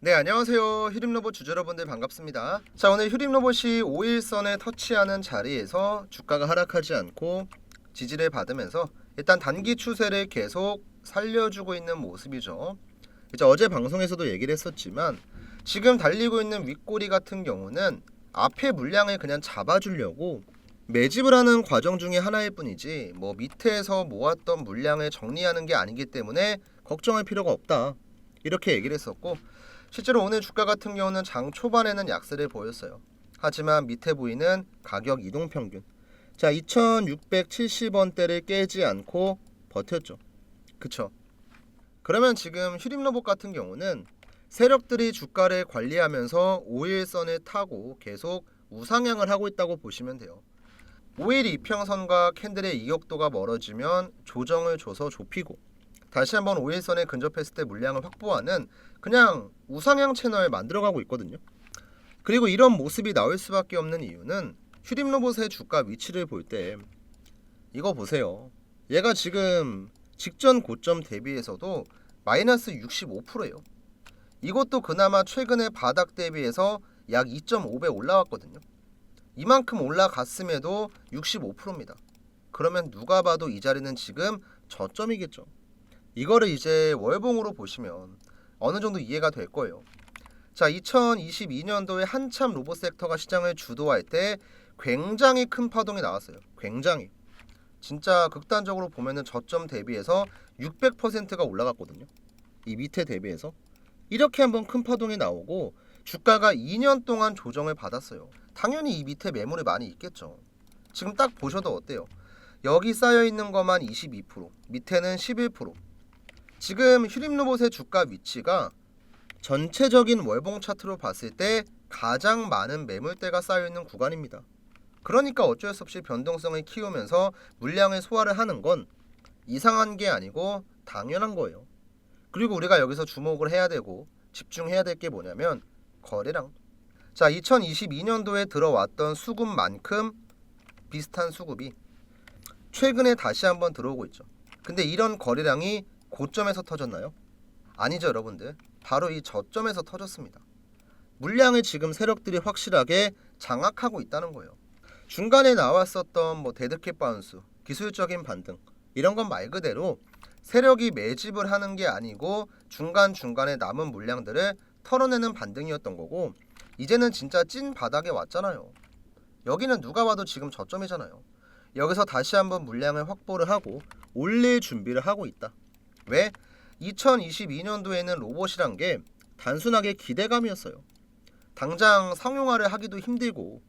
네 안녕하세요. 휴림로봇 주주 여러분들 반갑습니다. 자 오늘 휴림로봇이 5일선에 터치하는 자리에서 주가가 하락하지 않고 지지를 받으면서 일단 단기 추세를 계속 살려주고 있는 모습이죠. 이제 어제 방송에서도 얘기를 했었지만 지금 달리고 있는 윗꼬리 같은 경우는 앞에 물량을 그냥 잡아주려고 매집을 하는 과정 중에 하나일 뿐이지 뭐 밑에서 모았던 물량을 정리하는 게 아니기 때문에 걱정할 필요가 없다. 이렇게 얘기를 했었고 실제로 오늘 주가 같은 경우는 장 초반에는 약세를 보였어요. 하지만 밑에 보이는 가격 이동 평균. 자, 2670원대를 깨지 않고 버텼죠. 그쵸? 그러면 지금 휴림로봇 같은 경우는 세력들이 주가를 관리하면서 5일선을 타고 계속 우상향을 하고 있다고 보시면 돼요. 5일 이평선과 캔들의 이격도가 멀어지면 조정을 줘서 좁히고 다시 한번 5일선에 근접했을 때 물량을 확보하는 그냥 우상향 채널 만들어가고 있거든요. 그리고 이런 모습이 나올 수밖에 없는 이유는 휴림 로봇의 주가 위치를 볼 때 이거 보세요. 얘가 지금 직전 고점 대비해서도 마이너스 65%예요. 이것도 그나마 최근에 바닥 대비해서 약 2.5배 올라왔거든요. 이만큼 올라갔음에도 65%입니다. 그러면 누가 봐도 이 자리는 지금 저점이겠죠. 이거를 이제 월봉으로 보시면 어느 정도 이해가 될 거예요. 자, 2022년도에 한참 로봇 섹터가 시장을 주도할 때 굉장히 큰 파동이 나왔어요. 굉장히. 진짜 극단적으로 보면은 저점 대비해서 600%가 올라갔거든요. 이 밑에 대비해서 이렇게 한번 큰 파동이 나오고 주가가 2년 동안 조정을 받았어요. 당연히 이 밑에 매물이 많이 있겠죠. 지금 딱 보셔도 어때요? 여기 쌓여 있는 것만 22%, 밑에는 11%. 지금 휴림 로봇의 주가 위치가 전체적인 월봉 차트로 봤을 때 가장 많은 매물대가 쌓여 있는 구간입니다. 그러니까 어쩔 수 없이 변동성을 키우면서 물량을 소화를 하는 건 이상한 게 아니고 당연한 거예요. 그리고 우리가 여기서 주목을 해야 되고 집중해야 될 게 뭐냐면 거래량. 자, 2022년도에 들어왔던 수급만큼 비슷한 수급이 최근에 다시 한번 들어오고 있죠. 근데 이런 거래량이 고점에서 터졌나요? 아니죠, 여러분들. 바로 이 저점에서 터졌습니다. 물량을 지금 세력들이 확실하게 장악하고 있다는 거예요. 중간에 나왔었던 뭐 데드캣 바운스, 기술적인 반등 이런 건 말 그대로 세력이 매집을 하는 게 아니고 중간 중간에 남은 물량들을 털어내는 반등이었던 거고 이제는 진짜 찐 바닥에 왔잖아요. 여기는 누가 봐도 지금 저점이잖아요. 여기서 다시 한번 물량을 확보를 하고 올릴 준비를 하고 있다. 왜? 2022년도에는 로봇이란 게 단순하게 기대감이었어요. 당장 상용화를 하기도 힘들고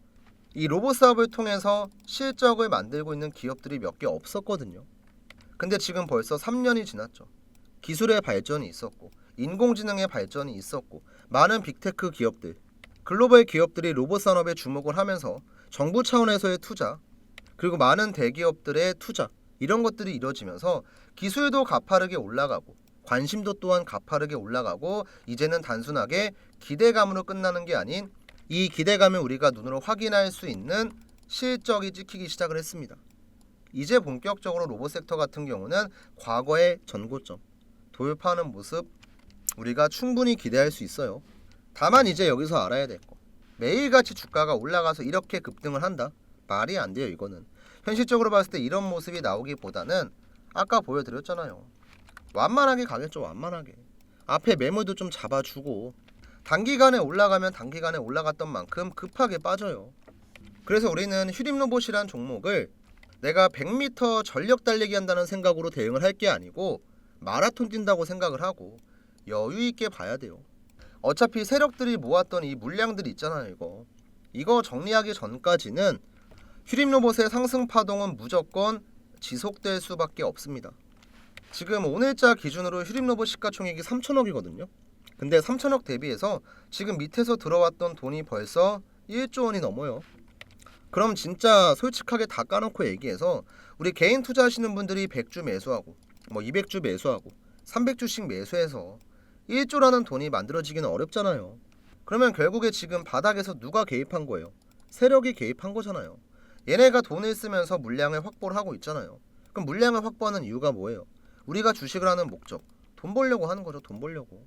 이 로봇 사업을 통해서 실적을 만들고 있는 기업들이 몇 개 없었거든요. 근데 지금 벌써 3년이 지났죠. 기술의 발전이 있었고 인공지능의 발전이 있었고 많은 빅테크 기업들, 글로벌 기업들이 로봇 산업에 주목을 하면서 정부 차원에서의 투자 그리고 많은 대기업들의 투자 이런 것들이 이루어지면서 기술도 가파르게 올라가고 관심도 또한 가파르게 올라가고 이제는 단순하게 기대감으로 끝나는 게 아닌 이 기대감을 우리가 눈으로 확인할 수 있는 실적이 찍히기 시작을 했습니다. 이제 본격적으로 로봇 섹터 같은 경우는 과거의 전고점 돌파하는 모습 우리가 충분히 기대할 수 있어요. 다만 이제 여기서 알아야 될 거. 매일같이 주가가 올라가서 이렇게 급등을 한다? 말이 안 돼요, 이거는. 현실적으로 봤을 때 이런 모습이 나오기보다는 아까 보여드렸잖아요. 완만하게 가겠죠, 완만하게. 앞에 매물도 좀 잡아주고 단기간에 올라가면 단기간에 올라갔던 만큼 급하게 빠져요. 그래서 우리는 휴림 로봇이란 종목을 내가 100m 전력 달리기 한다는 생각으로 대응을 할 게 아니고 마라톤 뛴다고 생각을 하고 여유 있게 봐야 돼요. 어차피 세력들이 모았던 이 물량들이 있잖아요, 이거. 이거 정리하기 전까지는 휴림 로봇의 상승 파동은 무조건 지속될 수밖에 없습니다. 지금 오늘자 기준으로 휴림 로봇 시가총액이 3천억이거든요. 근데 3천억 대비해서 지금 밑에서 들어왔던 돈이 벌써 1조 원이 넘어요. 그럼 진짜 솔직하게 다 까놓고 얘기해서 우리 개인 투자하시는 분들이 100주 매수하고 뭐 200주 매수하고 300주씩 매수해서 1조라는 돈이 만들어지기는 어렵잖아요. 그러면 결국에 지금 바닥에서 누가 개입한 거예요? 세력이 개입한 거잖아요. 얘네가 돈을 쓰면서 물량을 확보를 하고 있잖아요. 그럼 물량을 확보하는 이유가 뭐예요? 우리가 주식을 하는 목적, 돈 벌려고 하는 거죠. 돈 벌려고.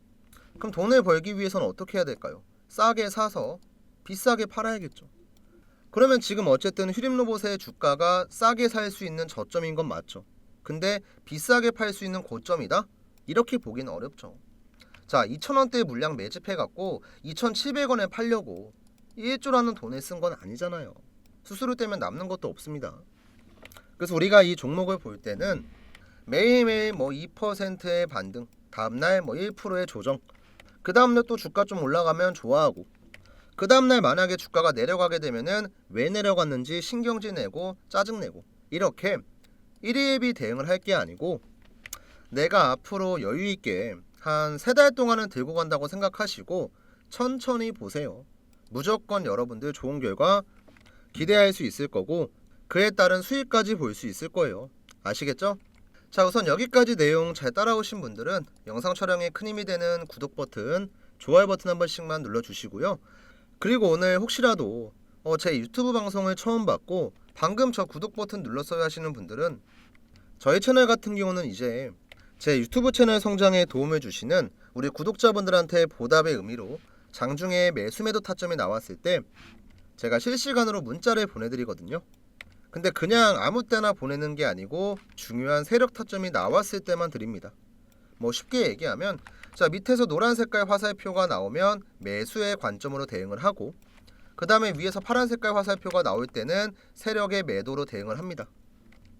그럼 돈을 벌기 위해서는 어떻게 해야 될까요? 싸게 사서 비싸게 팔아야겠죠. 그러면 지금 어쨌든 휴림 로봇의 주가가 싸게 살 수 있는 저점인 건 맞죠. 근데 비싸게 팔 수 있는 고점이다? 이렇게 보기는 어렵죠. 자, 2,000원대 물량 매집해 갖고 2,700원에 팔려고 1조라는 돈을 쓴 건 아니잖아요. 수수료 떼면 남는 것도 없습니다. 그래서 우리가 이 종목을 볼 때는 매일매일 뭐 2%의 반등, 다음날 뭐 1%의 조정, 그 다음날 또 주가 좀 올라가면 좋아하고, 그 다음날 만약에 주가가 내려가게 되면은 왜 내려갔는지 신경질 내고 짜증 내고 이렇게 일희일비 대응을 할 게 아니고 내가 앞으로 여유 있게 한 세 달 동안은 들고 간다고 생각하시고 천천히 보세요. 무조건 여러분들 좋은 결과 기대할 수 있을 거고 그에 따른 수익까지 볼 수 있을 거예요. 아시겠죠? 자 우선 여기까지 내용 잘 따라오신 분들은 영상 촬영에 큰 힘이 되는 구독 버튼, 좋아요 버튼 한 번씩만 눌러주시고요. 그리고 오늘 혹시라도 어, 제 유튜브 방송을 처음 봤고 방금 저 구독 버튼 눌렀어야 하시는 분들은 저희 채널 같은 경우는 이제 제 유튜브 채널 성장에 도움을 주시는 우리 구독자분들한테 보답의 의미로 장중에 매수 매도 타점이 나왔을 때 제가 실시간으로 문자를 보내드리거든요. 근데 그냥 아무 때나 보내는 게 아니고 중요한 세력 타점이 나왔을 때만 드립니다. 뭐 쉽게 얘기하면 자 밑에서 노란 색깔 화살표가 나오면 매수의 관점으로 대응을 하고 그 다음에 위에서 파란 색깔 화살표가 나올 때는 세력의 매도로 대응을 합니다.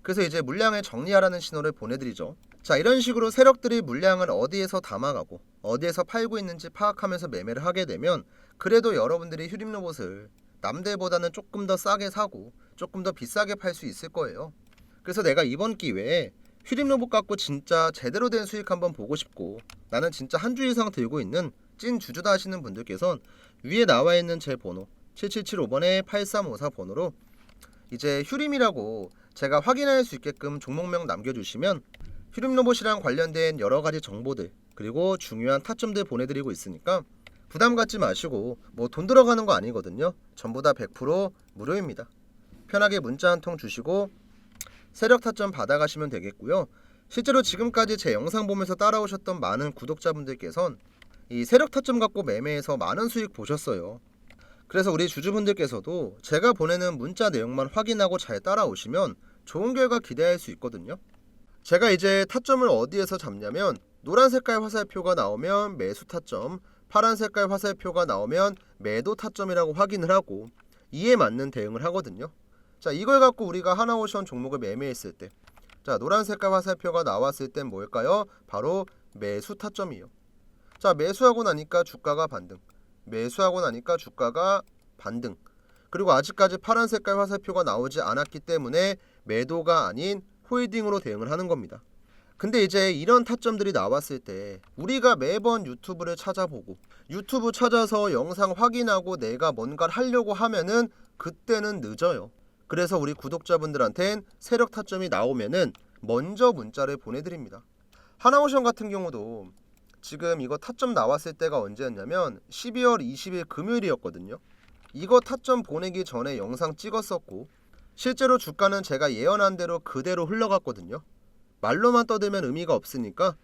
그래서 이제 물량을 정리하라는 신호를 보내드리죠. 자 이런 식으로 세력들이 물량을 어디에서 담아가고 어디에서 팔고 있는지 파악하면서 매매를 하게 되면 그래도 여러분들이 휴림 로봇을 남들보다는 조금 더 싸게 사고 조금 더 비싸게 팔 수 있을 거예요. 그래서 내가 이번 기회에 휴림 로봇 갖고 진짜 제대로 된 수익 한번 보고 싶고 나는 진짜 한 주 이상 들고 있는 찐 주주다 하시는 분들께선 위에 나와 있는 제 번호 7775번에 8354 번호로 이제 휴림이라고 제가 확인할 수 있게끔 종목명 남겨주시면 휴림 로봇이랑 관련된 여러 가지 정보들 그리고 중요한 타점들 보내드리고 있으니까 부담 갖지 마시고 뭐 돈 들어가는 거 아니거든요. 전부 다 100% 무료입니다. 편하게 문자 한 통 주시고 세력 타점 받아가시면 되겠고요. 실제로 지금까지 제 영상 보면서 따라오셨던 많은 구독자분들께선 이 세력 타점 갖고 매매해서 많은 수익 보셨어요. 그래서 우리 주주분들께서도 제가 보내는 문자 내용만 확인하고 잘 따라오시면 좋은 결과 기대할 수 있거든요. 제가 이제 타점을 어디에서 잡냐면 노란 색깔 화살표가 나오면 매수 타점, 파란 색깔 화살표가 나오면 매도 타점이라고 확인을 하고 이에 맞는 대응을 하거든요. 자, 이걸 갖고 우리가 하나오션 종목을 매매했을 때 자, 노란 색깔 화살표가 나왔을 땐 뭘까요? 바로 매수 타점이요. 자, 매수하고 나니까 주가가 반등. 매수하고 나니까 주가가 반등. 그리고 아직까지 파란 색깔 화살표가 나오지 않았기 때문에 매도가 아닌 홀딩으로 대응을 하는 겁니다. 근데 이제 이런 타점들이 나왔을 때 우리가 매번 유튜브를 찾아보고 유튜브 찾아서 영상 확인하고 내가 뭔가를 하려고 하면은 그때는 늦어요. 그래서 우리 구독자분들한텐 세력 타점이 나오면은 먼저 문자를 보내드립니다. 하나오션 같은 경우도 지금 이거 타점 나왔을 때가 언제였냐면 12월 20일 금요일이었거든요. 이거 타점 보내기 전에 영상 찍었었고 실제로 주가는 제가 예언한 대로 그대로 흘러갔거든요. 말로만 떠들면 의미가 없으니까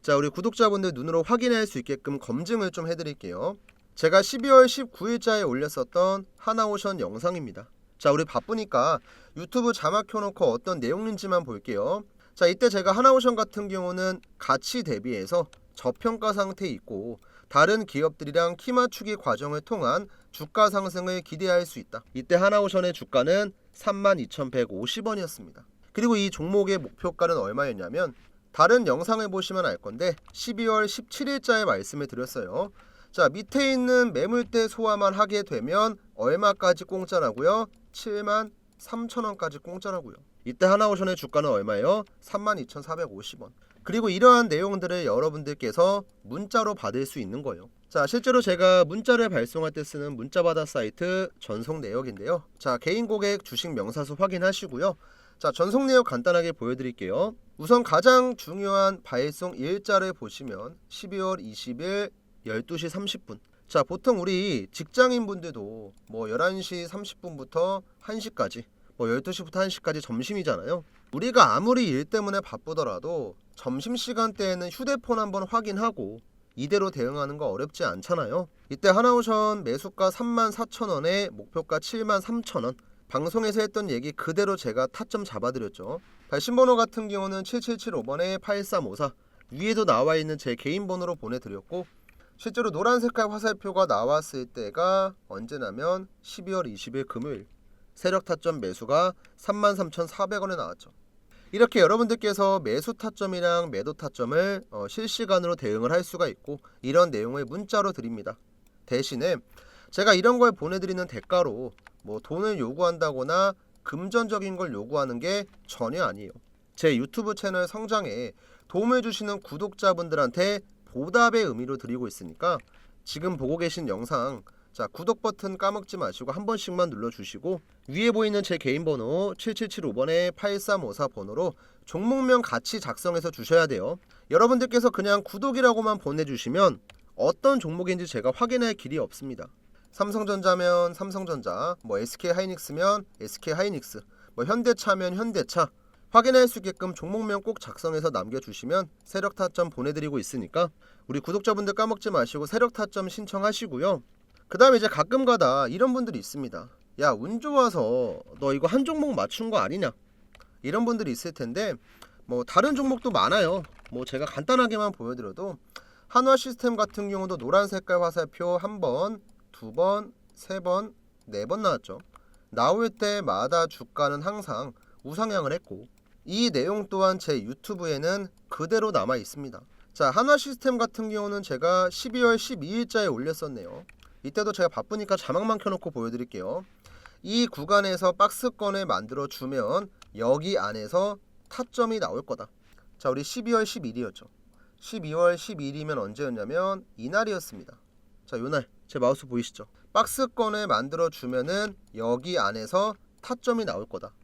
자 우리 구독자분들 눈으로 확인할 수 있게끔 검증을 좀 해드릴게요. 제가 12월 19일자에 올렸었던 하나오션 영상입니다. 자 우리 바쁘니까 유튜브 자막 켜놓고 어떤 내용인지만 볼게요. 자 이때 제가 하나오션 같은 경우는 가치 대비해서 저평가 상태에 있고 다른 기업들이랑 키 맞추기 과정을 통한 주가 상승을 기대할 수 있다. 이때 하나오션의 주가는 32,150원이었습니다. 그리고 이 종목의 목표가는 얼마였냐면 다른 영상을 보시면 알 건데 12월 17일자에 말씀을 드렸어요. 자 밑에 있는 매물대 소화만 하게 되면 얼마까지 공짜라고요? 7만 3천원까지 공짜라고요. 이때 하나오션의 주가는 얼마예요? 32,450원. 그리고 이러한 내용들을 여러분들께서 문자로 받을 수 있는 거예요. 자, 실제로 제가 문자를 발송할 때 쓰는 문자받아 사이트 전송 내역인데요. 자, 개인 고객 주식 명사수 확인하시고요. 자, 전송 내역 간단하게 보여드릴게요. 우선 가장 중요한 발송 일자를 보시면 12월 20일 12시 30분. 자, 보통 우리 직장인 분들도 뭐 11시 30분부터 1시까지, 뭐 12시부터 1시까지 점심이잖아요. 우리가 아무리 일 때문에 바쁘더라도 점심 시간 대에는 휴대폰 한번 확인하고 이대로 대응하는 거 어렵지 않잖아요. 이때 하나오션 매수가 34,000원에 목표가 73,000원. 방송에서 했던 얘기 그대로 제가 타점 잡아드렸죠. 발신 번호 같은 경우는 7775번에 8354 위에도 나와 있는 제 개인 번호로 보내드렸고 실제로 노란 색깔 화살표가 나왔을 때가 언제냐면 12월 20일 금요일 세력 타점 매수가 33,400원에 나왔죠. 이렇게 여러분들께서 매수 타점이랑 매도 타점을 어, 실시간으로 대응을 할 수가 있고 이런 내용을 문자로 드립니다. 대신에 제가 이런 걸 보내드리는 대가로 뭐 돈을 요구한다거나 금전적인 걸 요구하는 게 전혀 아니에요. 제 유튜브 채널 성장에 도움을 주시는 구독자분들한테 보답의 의미로 드리고 있으니까 지금 보고 계신 영상 자 구독 버튼 까먹지 마시고 한 번씩만 눌러주시고 위에 보이는 제 개인 번호 7775번에 8354 번호로 종목명 같이 작성해서 주셔야 돼요. 여러분들께서 그냥 구독이라고만 보내주시면 어떤 종목인지 제가 확인할 길이 없습니다. 삼성전자면 삼성전자, 뭐 SK 하이닉스면 SK 하이닉스, 뭐 현대차면 현대차 확인할 수 있게끔 종목명 꼭 작성해서 남겨주시면 세력 타점 보내드리고 있으니까 우리 구독자분들 까먹지 마시고 세력 타점 신청하시고요. 그 다음에 이제 가끔가다 이런 분들이 있습니다. 야 운 좋아서 너 이거 한 종목 맞춘 거 아니냐? 이런 분들이 있을 텐데 뭐 다른 종목도 많아요. 뭐 제가 간단하게만 보여드려도 한화 시스템 같은 경우도 노란 색깔 화살표 한 번, 두 번, 세 번, 네 번 나왔죠. 나올 때마다 주가는 항상 우상향을 했고 이 내용 또한 제 유튜브에는 그대로 남아 있습니다. 자, 한화 시스템 같은 경우는 제가 12월 12일자에 올렸었네요. 이때도 제가 바쁘니까 자막만 켜놓고 보여드릴게요. 이 구간에서 박스권을 만들어 주면 여기 안에서 타점이 나올 거다. 자, 우리 12월 11일이었죠. 12월 12일이면 언제였냐면 이날이었습니다. 자, 요날 제 마우스 보이시죠? 박스권을 만들어 주면은 여기 안에서 타점이 나올 거다.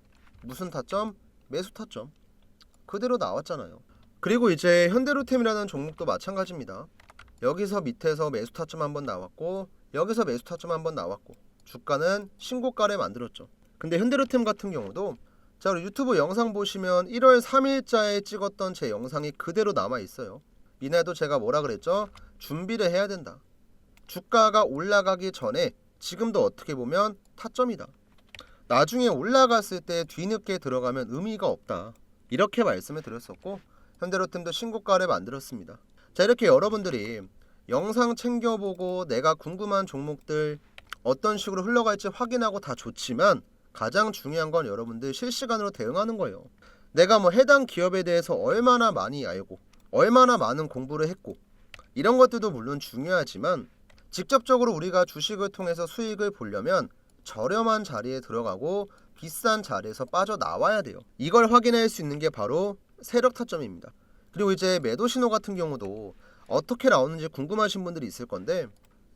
무슨 타점? 매수 타점. 그대로 나왔잖아요. 그리고 이제 현대로템이라는 종목도 마찬가지입니다. 여기서 밑에서 매수 타점 한번 나왔고 여기서 매수 타점 한번 나왔고 주가는 신고가를 만들었죠. 근데 현대로템 같은 경우도 자 우리 유튜브 영상 보시면 1월 3일자에 찍었던 제 영상이 그대로 남아 있어요. 이날도 제가 뭐라 그랬죠? 준비를 해야 된다. 주가가 올라가기 전에 지금도 어떻게 보면 타점이다. 나중에 올라갔을 때 뒤늦게 들어가면 의미가 없다. 이렇게 말씀을 드렸었고 현대로템도 신고가를 만들었습니다. 자 이렇게 여러분들이 영상 챙겨보고 내가 궁금한 종목들 어떤 식으로 흘러갈지 확인하고 다 좋지만 가장 중요한 건 여러분들 실시간으로 대응하는 거예요. 내가 뭐 해당 기업에 대해서 얼마나 많이 알고 얼마나 많은 공부를 했고 이런 것들도 물론 중요하지만 직접적으로 우리가 주식을 통해서 수익을 보려면 저렴한 자리에 들어가고 비싼 자리에서 빠져나와야 돼요. 이걸 확인할 수 있는 게 바로 세력 타점입니다. 그리고 이제 매도 신호 같은 경우도 어떻게 나오는지 궁금하신 분들이 있을 건데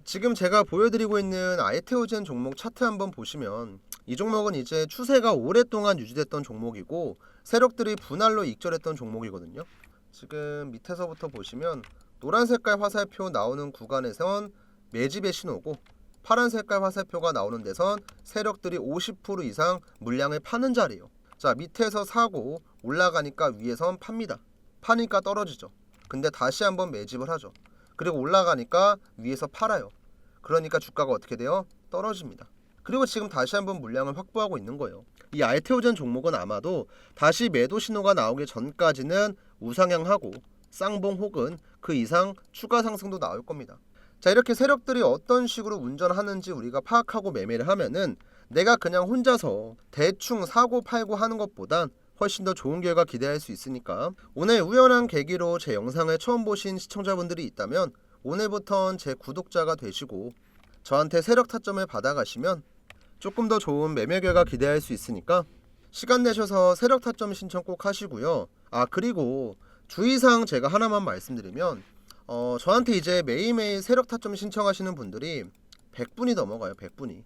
지금 제가 보여드리고 있는 아이테오젠 종목 차트 한번 보시면 이 종목은 이제 추세가 오랫동안 유지됐던 종목이고 세력들이 분할로 익절했던 종목이거든요. 지금 밑에서부터 보시면 노란 색깔 화살표 나오는 구간에선 매집의 신호고 파란 색깔 화살표가 나오는 데선 세력들이 50% 이상 물량을 파는 자리예요. 자 밑에서 사고 올라가니까 위에선 팝니다. 파니까 떨어지죠. 근데 다시 한번 매집을 하죠. 그리고 올라가니까 위에서 팔아요. 그러니까 주가가 어떻게 돼요? 떨어집니다. 그리고 지금 다시 한번 물량을 확보하고 있는 거예요. 이 알테오젠 종목은 아마도 다시 매도 신호가 나오기 전까지는 우상향하고 쌍봉 혹은 그 이상 추가 상승도 나올 겁니다. 자 이렇게 세력들이 어떤 식으로 운전하는지 우리가 파악하고 매매를 하면은 내가 그냥 혼자서 대충 사고 팔고 하는 것보단 훨씬 더 좋은 결과 기대할 수 있으니까 오늘 우연한 계기로 제 영상을 처음 보신 시청자분들이 있다면 오늘부턴 제 구독자가 되시고 저한테 세력 타점을 받아가시면 조금 더 좋은 매매 결과 기대할 수 있으니까 시간 내셔서 세력 타점 신청 꼭 하시고요. 아 그리고 주의사항 제가 하나만 말씀드리면 어 저한테 이제 매일매일 세력 타점 신청하시는 분들이 100분이 넘어가요. 100분이.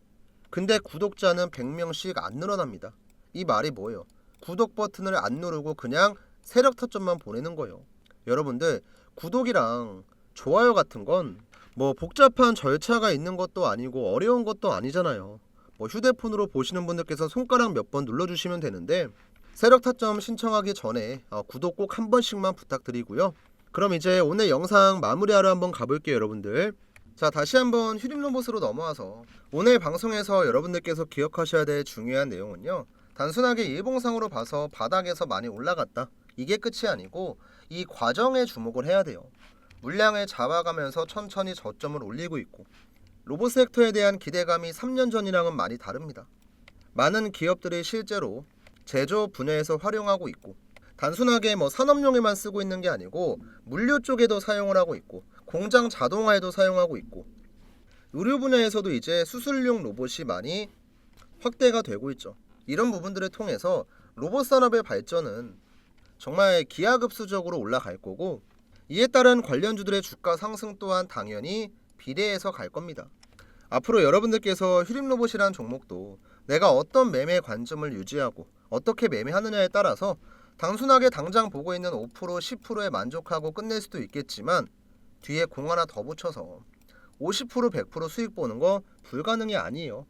근데 구독자는 100명씩 안 늘어납니다. 이 말이 뭐예요? 구독 버튼을 안 누르고 그냥 세력 타점만 보내는 거예요. 여러분들 구독이랑 좋아요 같은 건 뭐 복잡한 절차가 있는 것도 아니고 어려운 것도 아니잖아요. 뭐 휴대폰으로 보시는 분들께서 손가락 몇 번 눌러주시면 되는데 세력 타점 신청하기 전에 어, 구독 꼭 한 번씩만 부탁드리고요. 그럼 이제 오늘 영상 마무리하러 한번 가볼게요 여러분들. 자 다시 한번 휴림 로봇으로 넘어와서 오늘 방송에서 여러분들께서 기억하셔야 될 중요한 내용은요. 단순하게 일봉상으로 봐서 바닥에서 많이 올라갔다. 이게 끝이 아니고 이 과정에 주목을 해야 돼요. 물량을 잡아가면서 천천히 저점을 올리고 있고 로봇 섹터에 대한 기대감이 3년 전이랑은 많이 다릅니다. 많은 기업들이 실제로 제조업 분야에서 활용하고 있고 단순하게 뭐 산업용에만 쓰고 있는 게 아니고 물류 쪽에도 사용을 하고 있고 공장 자동화에도 사용하고 있고 의료 분야에서도 이제 수술용 로봇이 많이 확대가 되고 있죠. 이런 부분들을 통해서 로봇 산업의 발전은 정말 기하급수적으로 올라갈 거고 이에 따른 관련주들의 주가 상승 또한 당연히 비례해서 갈 겁니다. 앞으로 여러분들께서 휴림 로봇이라는 종목도 내가 어떤 매매 관점을 유지하고 어떻게 매매하느냐에 따라서 단순하게 당장 보고 있는 5% 10%에 만족하고 끝낼 수도 있겠지만 뒤에 공 하나 더 붙여서 50% 100% 수익 보는 거 불가능이 아니에요.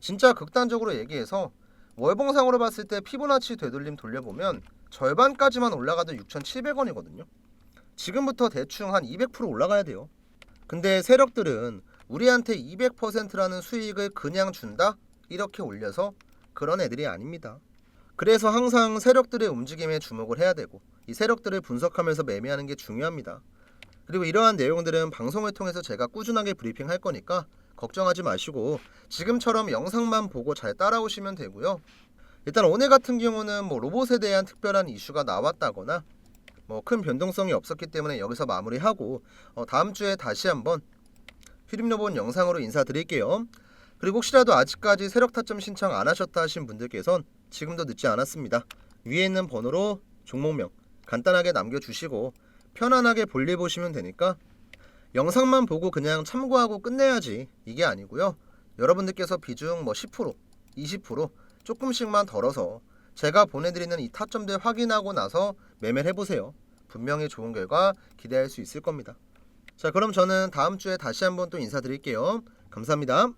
진짜 극단적으로 얘기해서 월봉상으로 봤을 때 피보나치 되돌림 돌려보면 절반까지만 올라가도 6,700원이거든요. 지금부터 대충 한 200% 올라가야 돼요. 근데 세력들은 우리한테 200%라는 수익을 그냥 준다? 이렇게 올려서 그런 애들이 아닙니다. 그래서 항상 세력들의 움직임에 주목을 해야 되고 이 세력들을 분석하면서 매매하는 게 중요합니다. 그리고 이러한 내용들은 방송을 통해서 제가 꾸준하게 브리핑 할 거니까 걱정하지 마시고 지금처럼 영상만 보고 잘 따라오시면 되고요. 일단 오늘 같은 경우는 뭐 로봇에 대한 특별한 이슈가 나왔다거나 뭐 큰 변동성이 없었기 때문에 여기서 마무리하고 어, 다음 주에 다시 한번 휴림 로봇 영상으로 인사드릴게요. 그리고 혹시라도 아직까지 세력 타점 신청 안 하셨다 하신 분들께선 지금도 늦지 않았습니다. 위에 있는 번호로 종목명 간단하게 남겨주시고 편안하게 볼일 보시면 되니까 영상만 보고 그냥 참고하고 끝내야지 이게 아니고요. 여러분들께서 비중 뭐 10%, 20% 조금씩만 덜어서 제가 보내드리는 이 타점들 확인하고 나서 매매를 해보세요. 분명히 좋은 결과 기대할 수 있을 겁니다. 자 그럼 저는 다음 주에 다시 한번 또 인사드릴게요. 감사합니다.